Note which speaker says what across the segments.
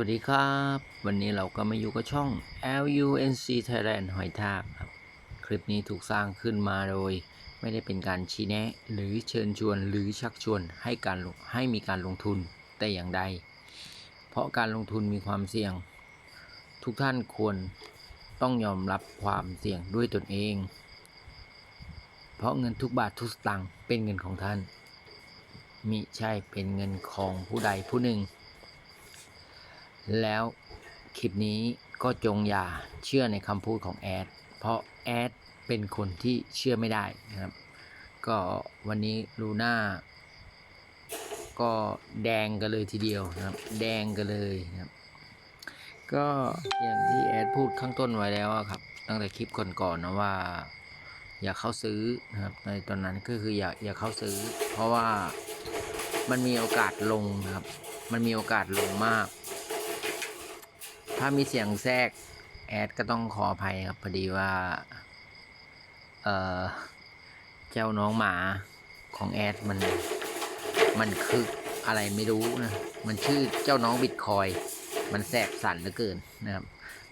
Speaker 1: วัสดีครับ วันนี้เราก็มาอยู่กับช่อง LUNC Thailand หอยทากครับ คลิปนี้ถูกสร้างขึ้นมาโดย ไม่ได้เป็นการชี้แนะหรือเชิญชวนหรือชักชวนให้การให้มีการลงทุนแต่อย่างใด เพราะการลงทุนมีความเสี่ยง ทุกท่านควรต้องยอมรับความเสี่ยงด้วยตนเอง เพราะเงินทุกบาททุกสตางค์เป็นเงินของท่านมิใช่เป็นเงินของผู้ใดผู้หนึ่ง แล้วคลิปนี้ก็จงอย่าเชื่อในคำพูดของแอด เพราะแอดเป็นคนที่เชื่อไม่ได้นะครับ ก็วันนี้ลูน่าก็แดงกันเลยทีเดียวนะครับ แดงกันเลยนะครับ ก็อย่างที่แอดพูดข้างต้นไว้แล้วครับ ตั้งแต่คลิปก่อนๆนะว่า อย่าเข้าซื้อนะครับ ในตอนนั้นก็คืออย่าอย่าเข้าซื้อ เพราะว่ามันมีโอกาสลงนะครับ มันมีโอกาสลงมาก ถ้ามีเสียงแทรกแอดก็ต้องขออภัยครับพอดีว่า เอ่อเจ้าน้องหมาของแอดมัน มันคืออะไรไม่รู้นะ มันชื่อเจ้าน้องบิตคอย มันแสบสันเหลือเกินนะครับ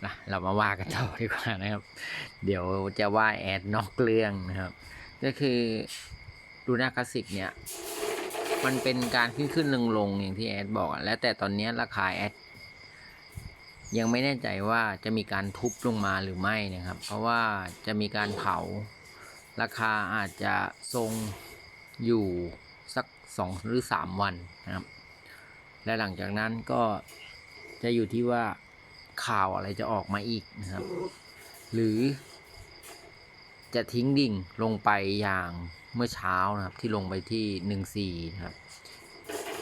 Speaker 1: นะเรามาว่ากันต่อดีกว่านะครับ เดี๋ยวจะว่าแอดนอกเรื่องนะครับ ก็คือดูนาคลาสสิกเนี่ย มันเป็นการขึ้นขึ้นลงลงอย่างที่แอดบอก แล้วแต่ตอนนี้ราคาแอด ยังไม่แน่ใจว่าจะมีการทุบลงมาหรือไม่นะครับ เพราะว่าจะมีการเผา ราคาอาจจะทรงอยู่สักสองหรือสามวันนะครับ และหลังจากนั้นก็จะอยู่ที่ว่าข่าวอะไรจะออกมาอีกนะครับ หรือ จะทิ้งดิ่งลงไปอย่างเมื่อเช้านะครับ ที่ลงไปที่หนึ่งสี่นะครับ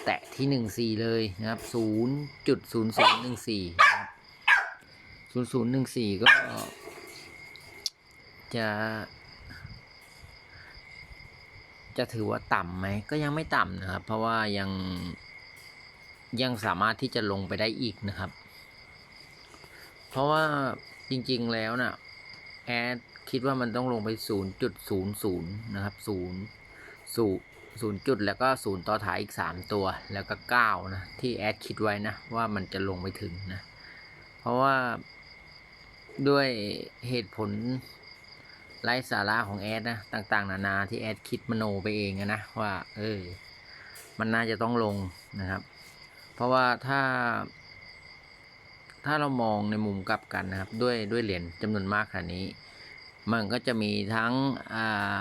Speaker 1: แตะที่หนึ่งสี่เลยนะครับศูนย์จุด ศูนย์ศูนย์หนึ่งสี่ก็ จะ จะถือว่าต่ำไหม ก็ยังไม่ต่ำนะครับ เพราะว่ายัง ยังสามารถที่จะลงไปได้อีกนะครับ เพราะว่าจริงๆแล้วนะ่ะแอดคิดว่ามันต้องลงไป 0.00 นะครับ 0 0 0จุดแล้วก็ 0 ต่อท้ายอีก 3 ตัวแล้วก็ 9 นะ ที่แอดคิดไว้นะ ว่ามันจะลงไปถึงนะ เพราะว่า ด้วยเหตุผลไร้สาระของแอดนะต่างๆ นานาที่แอดคิดมโนไปเองนะว่า เออ มันน่าจะต้องลงนะครับ เพราะว่าถ้า ถ้าเรามองในมุมกลับกันนะครับ ด้วยด้วยเหรียญจำนวนมากขนาดนี้ มันก็จะมีทั้งอ่า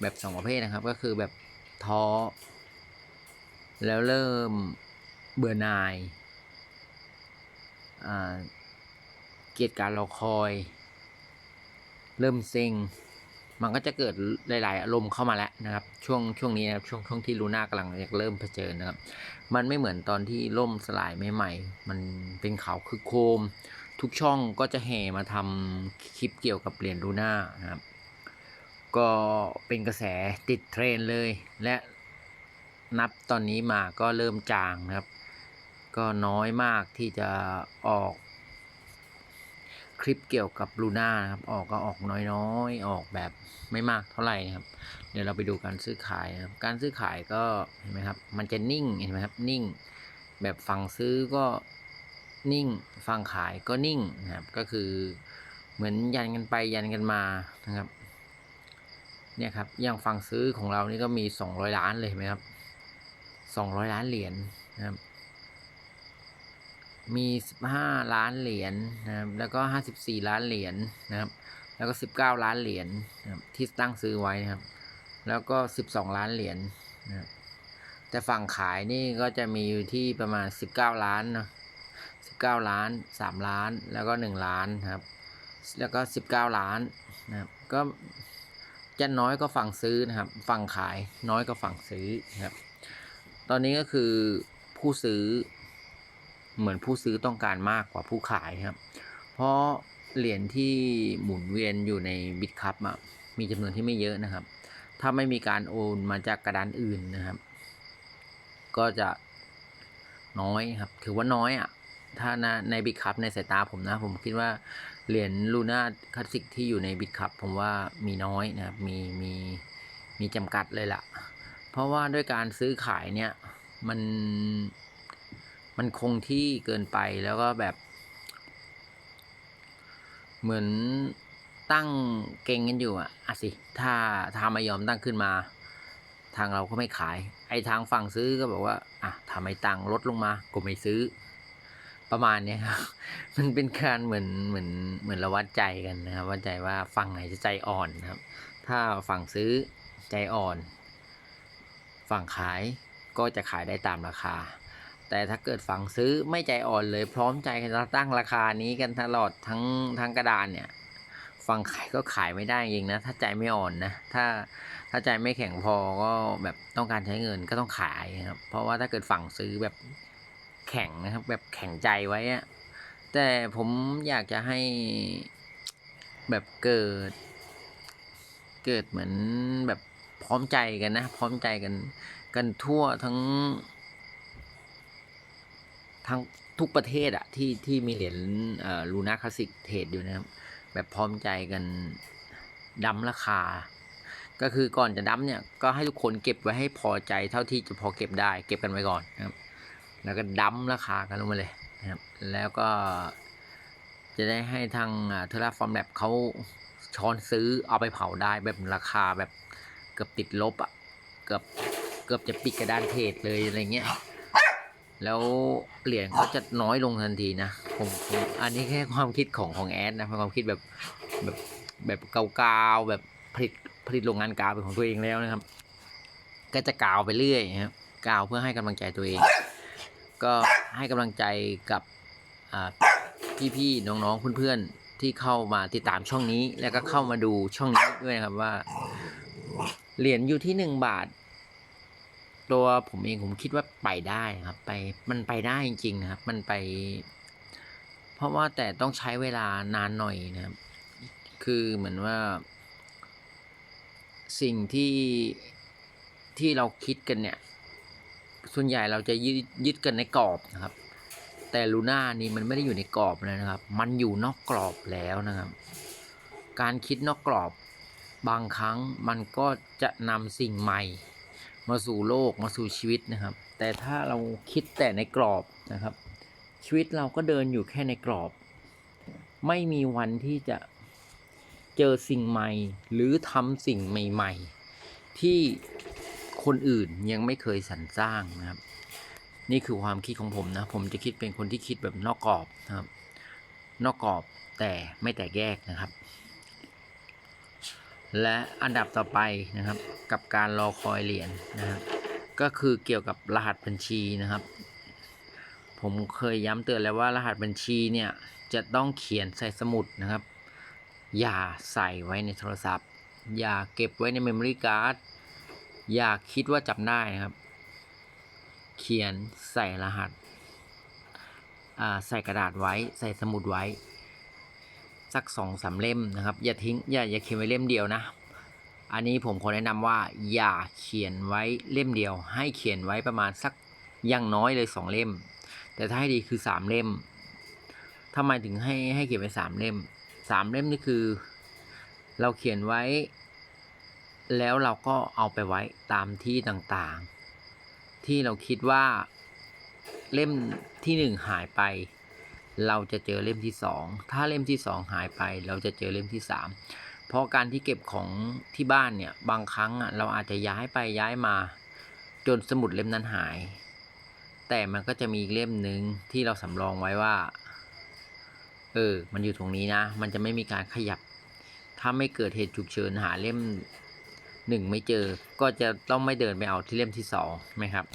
Speaker 1: แบบสองประเภทนะครับ ก็คือแบบท้อแล้วเริ่มเบื่อหน่ายอ่า เกียดการรอคอย เริ่มเซ็ง มันก็จะเกิดหลาย ๆ อารมณ์เข้ามาแล้วนะครับ ช่วงช่วงนี้นะครับช่วงช่วงที่ลูน่ากำลังจะเริ่มเผชิญนะครับ มันไม่เหมือนตอนที่ล่มสลายใหม่ๆมันเป็นข่าวคือโครมทุกช่องก็จะแห่มาทำคลิปเกี่ยวกับเหรียญลูน่านะครับ ก็เป็นกระแสติดเทรนเลย และนับตอนนี้มาก็เริ่มจางนะครับ ก็น้อยมากที่จะออก คลิปเกี่ยวกับลูน่านะครับ ออกก็ออกน้อยๆ ออกแบบไม่มากเท่าไหร่นะครับ เดี๋ยวเราไปดูการซื้อขายนะครับ การซื้อขายก็เห็นไหมครับ มันจะนิ่งเห็นไหมครับนิ่ง แบบฝั่งซื้อก็นิ่งฝั่งขายก็นิ่งนะครับ ก็คือเหมือนยันกันไปยันกันมานะครับ เนี่ยครับอย่างฝั่งซื้อของเรานี่ก็มีสองร้อยล้านเลยเห็นไหมครับสองร้อยล้านเหรียญนะครับ มีสิบห้าล้านเหรียญนะครับ แล้วก็ห้าสิบสี่ล้านเหรียญนะครับ แล้วก็สิบเก้าล้านเหรียญนะครับที่ตั้งซื้อไว้นะครับ แล้วก็สิบสองล้านเหรียญนะครับแต่ฝั่งขายนี่ก็จะมีอยู่ที่ประมาณสิบเก้าล้านเนาะสิบเก้าล้านสามล้าน แล้วก็หนึ่งล้านครับ แล้วก็สิบเก้าล้านนะครับ ก็จะน้อยก็ฝั่งซื้อนะครับ ฝั่งขายน้อยก็ฝั่งซื้อนะครับ ตอนนี้ก็คือผู้ซื้อ เหมือนผู้ซื้อต้องการมากกว่าผู้ขายครับ เพราะเหรียญที่หมุนเวียนอยู่ในบิตคัพอะมีจำนวนที่ไม่เยอะนะครับ ถ้าไม่มีการโอนมาจากกระดานอื่นนะครับ ก็จะน้อยครับ ถือว่าน้อยอะ ถ้าในในบิตคัพในสายตาผมนะ ผมคิดว่าเหรียญลูน่าคลาสสิกที่อยู่ในบิตคัพผมว่ามีน้อยนะครับ มีมีมีจำกัดเลยล่ะ เพราะว่าด้วยการซื้อขายเนี่ยมัน มันคงที่เกินไปแล้วก็แบบ เหมือนตั้งเก่งกันอยู่อะอะสิ ถ้าถ้าไม่ยอมตั้งขึ้นมา ทางเราก็ไม่ขาย ไอ้ทางฝั่งซื้อก็บอกว่าอะถ้าไม่ตั้งลดลงมาก็ไม่ซื้อ ประมาณเนี้ยครับ มันเป็นการเหมือนเหมือนเหมือนราวัดใจกันนะครับวัดใจว่าฝั่งไหนจะใจอ่อนนะครับ ถ้าฝั่งซื้อใจอ่อน ฝั่งขายก็จะขายได้ตามราคา แต่ถ้าเกิดฝั่งซื้อไม่ใจอ่อนเลยพร้อมใจกันจะตั้งราคานี้กันตลอดทั้งทั้งกระดานเนี่ยฝั่งขายก็ขายไม่ได้จริงนะ ถ้าใจไม่อ่อนนะ ถ้าถ้าใจไม่แข็งพอก็แบบต้องการใช้เงินก็ต้องขายครับ เพราะว่าถ้าเกิดฝั่งซื้อแบบแข็งนะครับ แบบแข็งใจไว้อะแต่ผมอยากจะให้แบบเกิด เกิดเหมือนแบบพร้อมใจกันนะ พร้อมใจกันกันทั่วทั้ง ทั้งทุกประเทศอะที่ที่มีเหรียญลูน่าคลาสสิกเทรดอยู่นะครับ แบบพร้อมใจกันดั้มราคา ก็คือก่อนจะดั้มเนี่ยก็ให้ทุกคนเก็บไว้ให้พอใจเท่าที่จะพอเก็บได้ เก็บกันไว้ก่อนนะครับ แล้วก็ดั้มราคากันลงมาเลยนะครับ แล้วก็จะได้ให้ทางเทร์ฟอร์มแลบเขาช้อนซื้อเอาไปเผาได้แบบราคาแบบเกือบติดลบอะเกือบเกือบจะปิดกระดานเทรดเลยอะไรเงี้ย แล้วเหรียญเขาจะน้อยลงทันทีนะผมผมอันนี้แค่ความคิดของของแอดนะเป็นความคิดแบบแบบแบบกาวๆแบบผลิตผลิตโรงงานกาวเป็นของตัวเองแล้วนะครับ ก็จะกาวไปเรื่อยนะครับกาวเพื่อให้กำลังใจตัวเอง ก็ให้กำลังใจกับอ่าพี่ๆน้องๆเพื่อนๆที่เข้ามาติดตามช่องนี้ แล้วก็เข้ามาดูช่องนี้ด้วยนะครับว่าเหรียญอยู่ที่หนึ่งบาท ตัวผมเองผมคิดว่าไปได้ครับ ไปมันไปได้จริง ๆ นะครับ มันไป เพราะว่าแต่ต้องใช้เวลานานหน่อยนะครับ คือเหมือนว่า สิ่งที่ที่เราคิดกันเนี่ย ส่วนใหญ่เราจะยึดยึดกันในกรอบนะครับ แต่ลูน่านี่มันไม่ได้อยู่ในกรอบเลยนะครับ มันอยู่นอกกรอบแล้วนะครับ การคิดนอกกรอบบางครั้งมันก็จะนำสิ่งใหม่ มาสู่โลกมาสู่ชีวิตนะครับ แต่ถ้าเราคิดแต่ในกรอบนะครับ ชีวิตเราก็เดินอยู่แค่ในกรอบ ไม่มีวันที่จะเจอสิ่งใหม่ หรือทำสิ่งใหม่ ๆ ที่คนอื่นยังไม่เคยสรรสร้างนะครับ นี่คือความคิดของผมนะ ผมจะคิดเป็นคนที่คิดแบบนอกกรอบนะครับ นอกกรอบแต่ไม่แตกแยกนะครับ และอันดับต่อไปนะครับกับการรอคอยเหรียญนะครับก็คือเกี่ยวกับรหัสบัญชีนะครับ ผมเคยย้ำเตือนแล้วว่ารหัสบัญชีเนี่ยจะต้องเขียนใส่สมุดนะครับ อย่าใส่ไว้ในโทรศัพท์ อย่าเก็บไว้ในเมมโมรี่การ์ดอย่าคิดว่าจำได้นะครับ เขียนใส่รหัสอ่าใส่กระดาษไว้ใส่สมุดไว้ สักสองสามเล่มนะครับ อย่าทิ้งอย่าอย่าเขียนไว้เล่มเดียวนะ อันนี้ผมขอแนะนำว่าอย่าเขียนไว้เล่มเดียว ให้เขียนไว้ประมาณสักอย่างน้อยเลยสองเล่ม แต่ถ้าให้ดีคือสามเล่มทำไมถึงให้ให้เขียนไว้สามเล่มสามเล่มนี่คือ เราเขียนไว้ แล้วเราก็เอาไปไว้ตามที่ต่างๆ ที่เราคิดว่าเล่มที่หนึ่งหายไป เราจะเจอเล่มที่สองถ้าเล่มที่สองหายไป เราจะเจอเล่มที่สามเพราะการที่เก็บของที่บ้านเนี่ยบางครั้งเราอาจจะย้ายไปย้ายมา จนสมุดเล่มนั้นหาย แต่มันก็จะมีเล่มหนึ่งที่เราสำรองไว้ว่าเออมันอยู่ตรงนี้นะ มันจะไม่มีการขยับ ถ้าไม่เกิดเหตุฉุกเฉินหาเล่มหนึ่งไม่เจอ ก็จะต้องไม่เดินไปเอาที่เล่มที่สองไหมครับ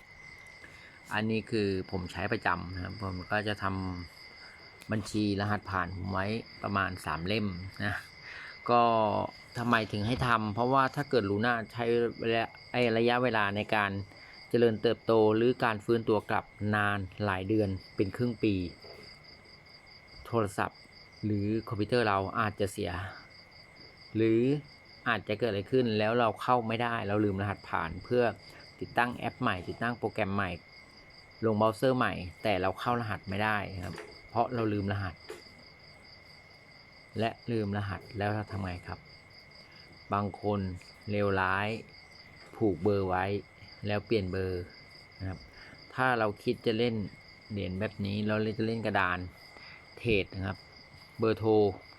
Speaker 1: อันนี้คือผมใช้ประจำนะครับผมก็จะทำ บัญชีรหัสผ่านผมไว้ประมาณสามเล่มนะก็ทำไมถึงให้ทำเพราะว่าถ้าเกิดลูน่าใช้ระยะไอระยะเวลาในการเจริญเติบโตหรือการฟื้นตัวกลับนานหลายเดือนเป็นครึ่งปี โทรศัพท์ หรือคอมพิวเตอร์เราอาจจะเสีย หรืออาจจะเกิดอะไรขึ้นแล้วเราเข้าไม่ได้เราลืมรหัสผ่านเพื่อติดตั้งแอปใหม่ ติดตั้งโปรแกรมใหม่ ลงเบราว์เซอร์ใหม่ แต่เราเข้ารหัสไม่ได้ครับ เพราะเราลืมรหัส และลืมรหัสแล้วเราทำไงครับ บางคนเลวร้าย ผูกเบอร์ไว้ แล้วเปลี่ยนเบอร์นะครับ ถ้าเราคิดจะเล่นเหรียญแบบนี้เราเลยจะเล่นกระดานเทรดนะครับ เบอร์โทร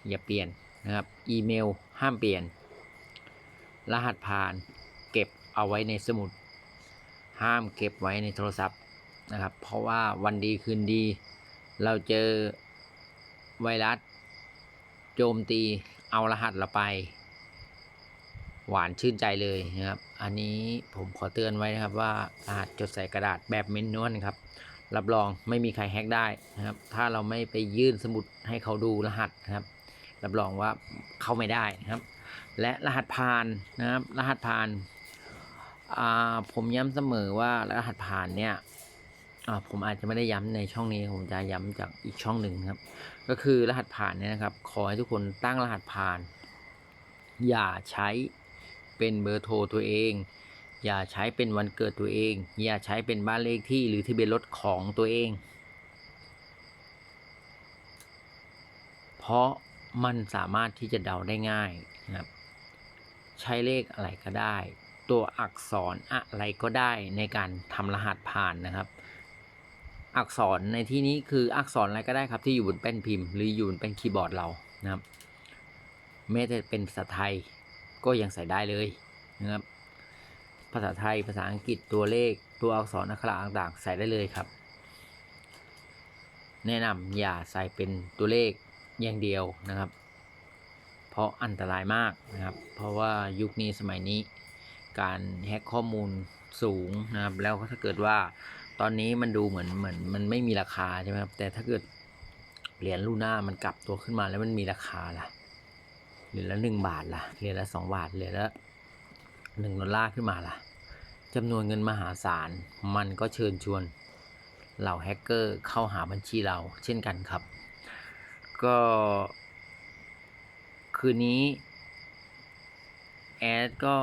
Speaker 1: อย่าเปลี่ยนนะครับ อีเมลห้ามเปลี่ยน รหัสผ่านเก็บเอาไว้ในสมุด ห้ามเก็บไว้ในโทรศัพท์นะครับ เพราะว่าวันดีคืนดี เราเจอไวรัส โจมตีเอารหัสเราไป หวานชื่นใจเลยนะครับ อันนี้ผมขอเตือนไว้นะครับว่ารหัสจดใส่กระดาษแบบเมนนวลครับ รับรองไม่มีใครแฮกได้นะครับ ถ้าเราไม่ไปยื่นสมุดให้เขาดูรหัสนะครับ รับรองว่าเข้าไม่ได้นะครับ และรหัสผ่านนะครับ รหัสผ่านผมย้ำเสมอว่ารหัสผ่านเนี่ย ผมอาจจะไม่ได้ย้ำในช่องนี้ผมจะย้ำจากอีกช่องหนึ่งครับ ก็คือรหัสผ่านเนี่ยนะครับ ขอให้ทุกคนตั้งรหัสผ่าน อย่าใช้เป็นเบอร์โทรตัวเอง อย่าใช้เป็นวันเกิดตัวเอง อย่าใช้เป็นบ้านเลขที่หรือทะเบียนรถของตัวเอง เพราะมันสามารถที่จะเดาได้ง่ายนะครับ ใช้เลขอะไรก็ได้ ตัวอักษรอะไรก็ได้ในการทำรหัสผ่านนะครับ อักษรในที่นี้คืออักษรอะไรก็ได้ครับที่อยู่บนแป้นพิมพ์ หรืออยู่บนแป้นคีย์บอร์ดเรานะครับแม้แต่เป็นภาษาไทยก็ยังใส่ได้เลยนะครับภาษาไทยภาษาอังกฤษตัวเลขตัวอักษรอักขระต่างๆ ใส่ได้เลยครับ แนะนำอย่าใส่เป็นตัวเลขอย่างเดียวนะครับ เพราะอันตรายมากนะครับ เพราะว่ายุคนี้สมัยนี้ การแฮ็กข้อมูลสูงนะครับ แล้วถ้าเกิดว่า ตอนนี้มันดูเหมือนเหมือนมันไม่มีราคาใช่ไหมครับแต่ถ้าเกิดเหรียญลูน่ามันกลับตัวขึ้นมาแล้วมันมีราคาล่ะเหรียญละหนึ่งบาทล่ะเหรียญละสองบาทเหรียญละหนึ่งดอลลาร์ขึ้นมาล่ะจำนวนเงินมหาศาลมันก็เชิญชวนเหล่าแฮกเกอร์เข้าหาบัญชีเราเช่นกันครับ ก็ คืนนี้ แอดก็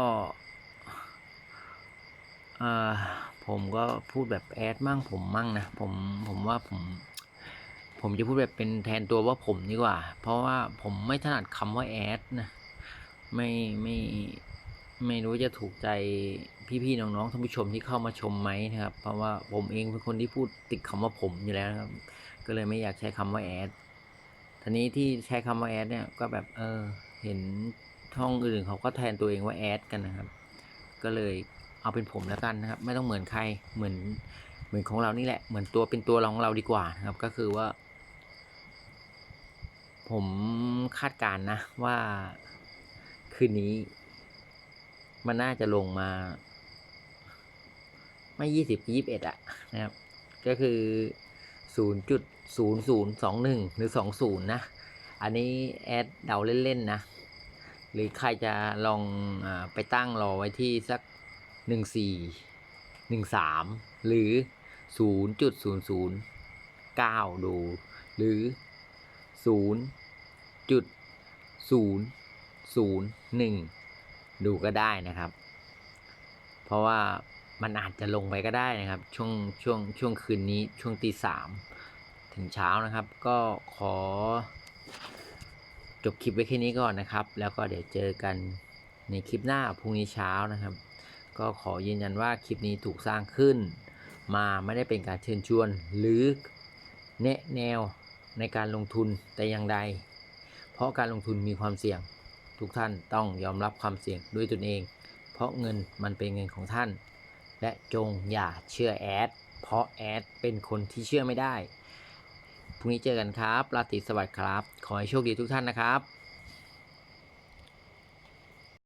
Speaker 1: เอ่อ ผมก็พูดแบบแอดมั่งผมมั่งนะผมผมว่าผม ผมจะพูดแบบเป็นแทนตัวว่าผมดีกว่า เพราะว่าผมไม่ถนัดคำว่าแอดนะไม่ไม่ไม่รู้จะถูกใจพี่ๆน้องๆท่านผู้ชมที่เข้ามาชมไหมนะครับ เพราะว่าผมเองเป็นคนที่พูดติดคำว่าผมอยู่แล้วนะครับ ก็เลยไม่อยากใช้คำว่าแอดทีนี้ที่ใช้คำว่าแอดเนี่ยก็แบบเออเห็นช่องอื่นเขาก็แทนตัวเองว่าแอดกันนะครับ ก็เลย เอาเป็นผมแล้วกันนะครับ ไม่ต้องเหมือนใครเหมือนเหมือนของเรานี่แหละ เหมือนตัวเป็นตัวราของเราดีกว่านะครับ ก็คือว่า ผมคาดการณ์นะว่าคืนนี้ มันน่าจะลงมา ไม่ยี่สิบยี่สิบเอ็ดอะนะครับ ก็คือศูนย์จุดศูนย์ศูนย์สองหนึ่งหรือสองศูนย์นะ อันนี้แอดเดาเล่นๆนะ หรือใครจะลองอไปตั้งรอไว้ที่สัก หนึ่งสี่หนึ่งสามหรือศูนย์จุดศูนย์ศูนย์เก้าดู หรือศูนย์จุดศูนย์ศูนย์หนึ่งดูก็ได้นะครับ เพราะว่ามันอาจจะลงไปก็ได้นะครับ ช่วงช่วงช่วงคืนนี้ช่วงตีสามถึงเช้านะครับ ก็ขอ จบคลิปไว้แค่นี้ก่อนนะครับ แล้วก็เดี๋ยวเจอกันในคลิปหน้าพรุ่งนี้เช้านะครับ ก็ขอยืนยันว่าคลิปนี้ถูกสร้างขึ้น มาไม่ได้เป็นการเชิญชวน หรือแนะแนวในการลงทุนแต่อย่างใด เพราะการลงทุนมีความเสี่ยง ทุกท่านต้องยอมรับความเสี่ยงด้วยตนเอง เพราะเงินมันเป็นเงินของท่าน และจงอย่าเชื่อแอด เพราะแอดเป็นคนที่เชื่อไม่ได้ พรุ่งนี้เจอกันครับราตรีสวัสดิ์ครับ ขอให้โชคดีทุกท่านนะครับ